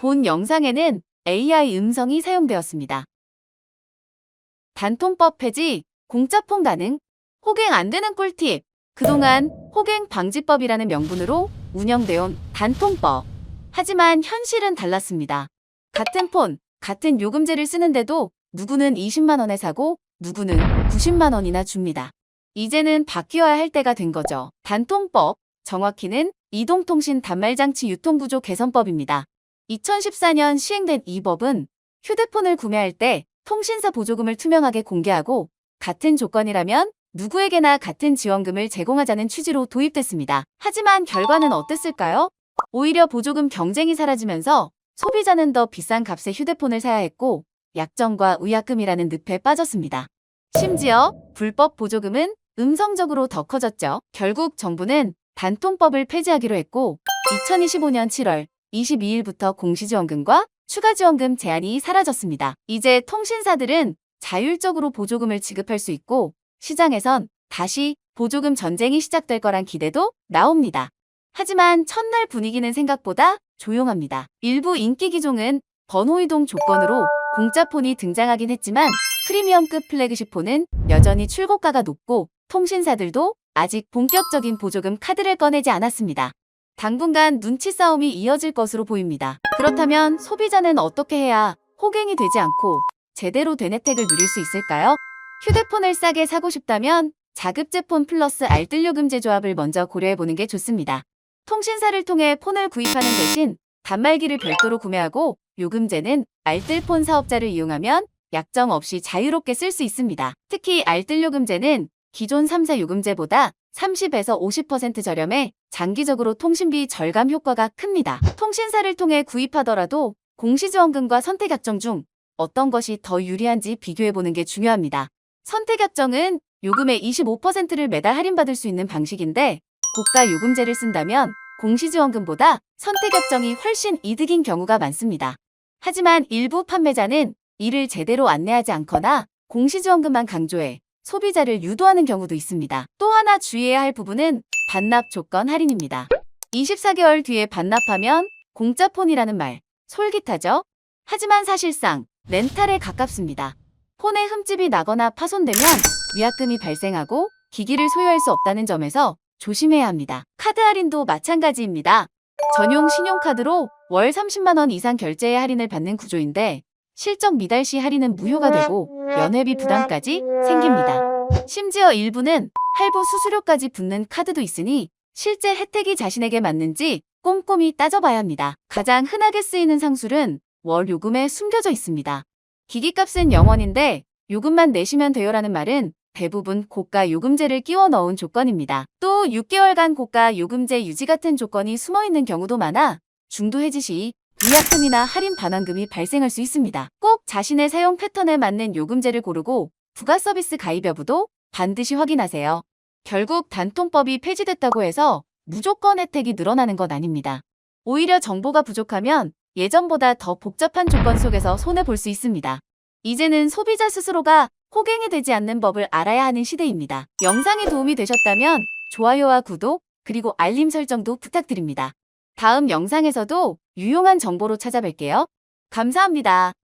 본 영상에는 AI 음성이 사용되었습니다. 단통법 폐지, 공짜폰 가능, 호갱 안 되는 꿀팁. 그동안 호갱 방지법이라는 명분으로 운영되어 온 단통법. 하지만 현실은 달랐습니다. 같은 폰, 같은 요금제를 쓰는데도 누구는 20만 원에 사고 누구는 90만 원이나 줍니다. 이제는 바뀌어야 할 때가 된 거죠. 단통법, 정확히는 이동통신 단말장치 유통구조 개선법입니다. 2014년 시행된 이 법은 휴대폰을 구매할 때 통신사 보조금을 투명하게 공개하고 같은 조건이라면 누구에게나 같은 지원금을 제공하자는 취지로 도입됐습니다. 하지만 결과는 어땠을까요? 오히려 보조금 경쟁이 사라지면서 소비자는 더 비싼 값의 휴대폰을 사야 했고 약정과 의약금이라는 늪에 빠졌습니다. 심지어 불법 보조금은 음성적으로 더 커졌죠. 결국 정부는 단통법을 폐지하기로 했고 2025년 7월 22일부터 공시지원금과 추가지원금 제한이 사라졌습니다. 이제 통신사들은 자율적으로 보조금을 지급할 수 있고 시장에선 다시 보조금 전쟁이 시작될 거란 기대도 나옵니다. 하지만 첫날 분위기는 생각보다 조용합니다. 일부 인기 기종은 번호 이동 조건으로 공짜 폰이 등장하긴 했지만 프리미엄급 플래그십 폰은 여전히 출고가가 높고 통신사들도 아직 본격적인 보조금 카드를 꺼내지 않았습니다. 당분간 눈치 싸움이 이어질 것으로 보입니다. 그렇다면 소비자는 어떻게 해야 호갱이 되지 않고 제대로 된 혜택을 누릴 수 있을까요? 휴대폰을 싸게 사고 싶다면 자급제폰 플러스 알뜰요금제 조합을 먼저 고려해보는 게 좋습니다. 통신사를 통해 폰을 구입하는 대신 단말기를 별도로 구매하고 요금제는 알뜰폰 사업자를 이용하면 약정 없이 자유롭게 쓸 수 있습니다. 특히 알뜰요금제는 기존 3사 요금제보다 30에서 50% 저렴해 장기적으로 통신비 절감 효과가 큽니다. 통신사를 통해 구입하더라도 공시지원금과 선택약정 중 어떤 것이 더 유리한지 비교해보는 게 중요합니다. 선택약정은 요금의 25%를 매달 할인받을 수 있는 방식인데 고가 요금제를 쓴다면 공시지원금보다 선택약정이 훨씬 이득인 경우가 많습니다. 하지만 일부 판매자는 이를 제대로 안내하지 않거나 공시지원금만 강조해 소비자를 유도하는 경우도 있습니다. 또 하나 주의해야 할 부분은 반납 조건 할인입니다. 24개월 뒤에 반납하면 공짜폰이라는 말 솔깃하죠? 하지만 사실상 렌탈에 가깝습니다. 폰에 흠집이 나거나 파손되면 위약금이 발생하고 기기를 소유할 수 없다는 점에서 조심해야 합니다. 카드 할인도 마찬가지입니다. 전용 신용카드로 월 30만 원 이상 결제에 할인을 받는 구조인데 실적 미달 시 할인은 무효가 되고 연회비 부담까지 생깁니다. 심지어 일부는 할부 수수료까지 붙는 카드도 있으니 실제 혜택이 자신에게 맞는지 꼼꼼히 따져봐야 합니다. 가장 흔하게 쓰이는 상술은 월 요금에 숨겨져 있습니다. 기기값은 0원인데 요금만 내시면 돼요라는 말은 대부분 고가 요금제를 끼워 넣은 조건입니다. 또 6개월간 고가 요금제 유지 같은 조건이 숨어 있는 경우도 많아 중도 해지 시 위약금이나 할인 반환금이 발생할 수 있습니다. 꼭 자신의 사용 패턴에 맞는 요금제를 고르고 부가 서비스 가입 여부도 반드시 확인하세요. 결국 단통법이 폐지됐다고 해서 무조건 혜택이 늘어나는 건 아닙니다. 오히려 정보가 부족하면 예전보다 더 복잡한 조건 속에서 손해볼 수 있습니다. 이제는 소비자 스스로가 호갱이 되지 않는 법을 알아야 하는 시대입니다. 영상이 도움이 되셨다면 좋아요와 구독, 그리고 알림 설정도 부탁드립니다. 다음 영상에서도 유용한 정보로 찾아뵐게요. 감사합니다.